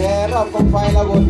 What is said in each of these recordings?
แห่รอบกองไฟละวน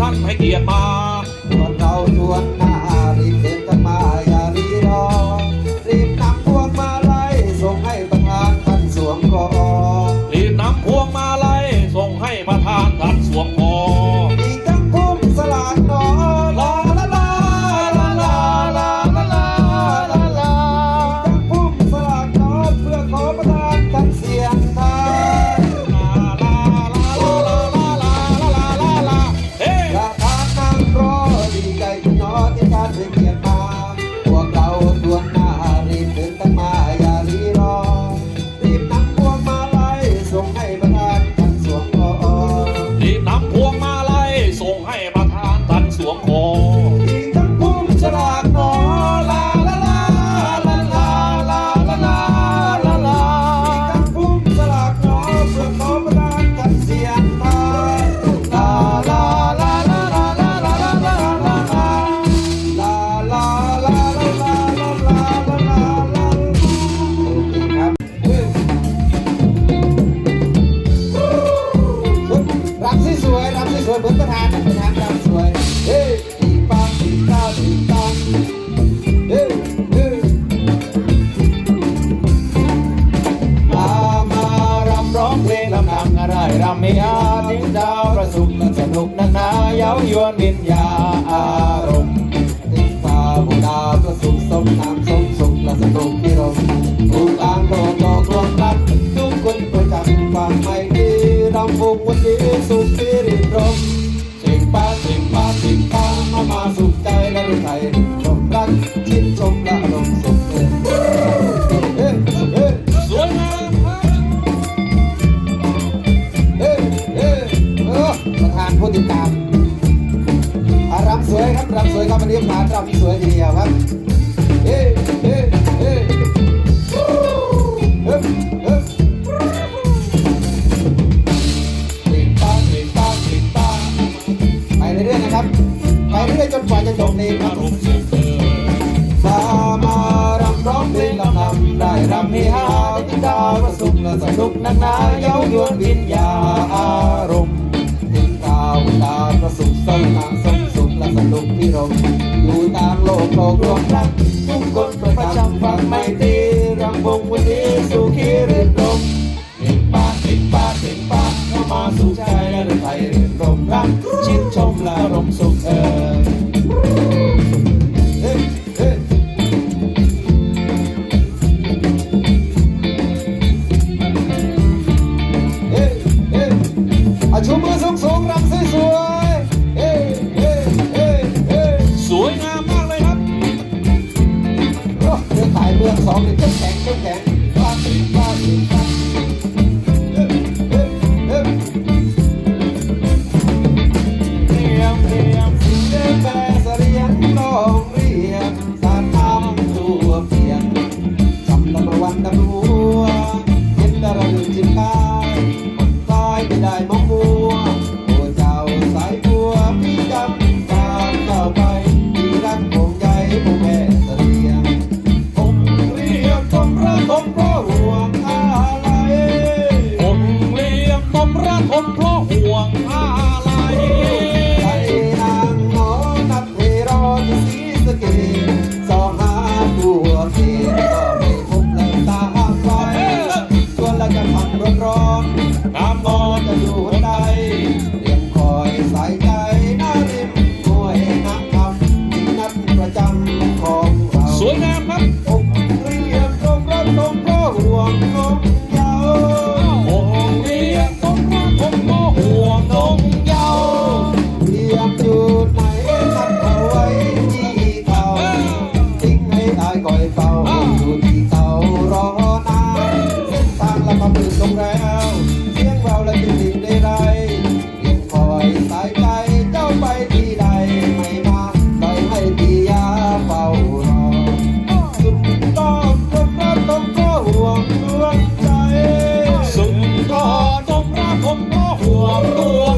ท่านให้เกียรติมาเราชวน ก็สุขสมน้ำสมสุขและสนุกที่เราถูกตางโลกอกรวมรักทุกคนประจักความไม่ดีรำวงวันนี้สุขที่ริรมเสียงป้าเสียงป้าเสียงป้ามามาสุขใจและรู้ใจชมรักชิมชมและลมสุขเต็มสวยงาเอ๊เอ๊เออประธานผู้ติดตาม รำสวยครับรำสวยครับวันนี้ผารำสวยทีเดียวครับเอ๊เอ๊เอ๊ไปเรื่อยนะครับ ไปเรื่อยจนกว่าจะจบเพลงครัสามารำร้องเพลงลำนำได้รำให้ฮาติดดาวประสุขแะสนุกนักหนาเย้ายวนวิญญาอารมณ์ถึงดาวดาประสุขสนานสนุ และสนุกที่เราอยู่ตามโลกโลกรวมรักทุกคนประจำฟังไม่ตีรำวงวันนี้สุขีเรียนรมติดปากปิดปากติดปากเข้ามาสู่ใจและไทยเรียนรมรักชิดชมและรมสุขเออ 我嘅金頂金頂，花園花園花。Number one, number one, in the room, in the car, five, nine, วงตัว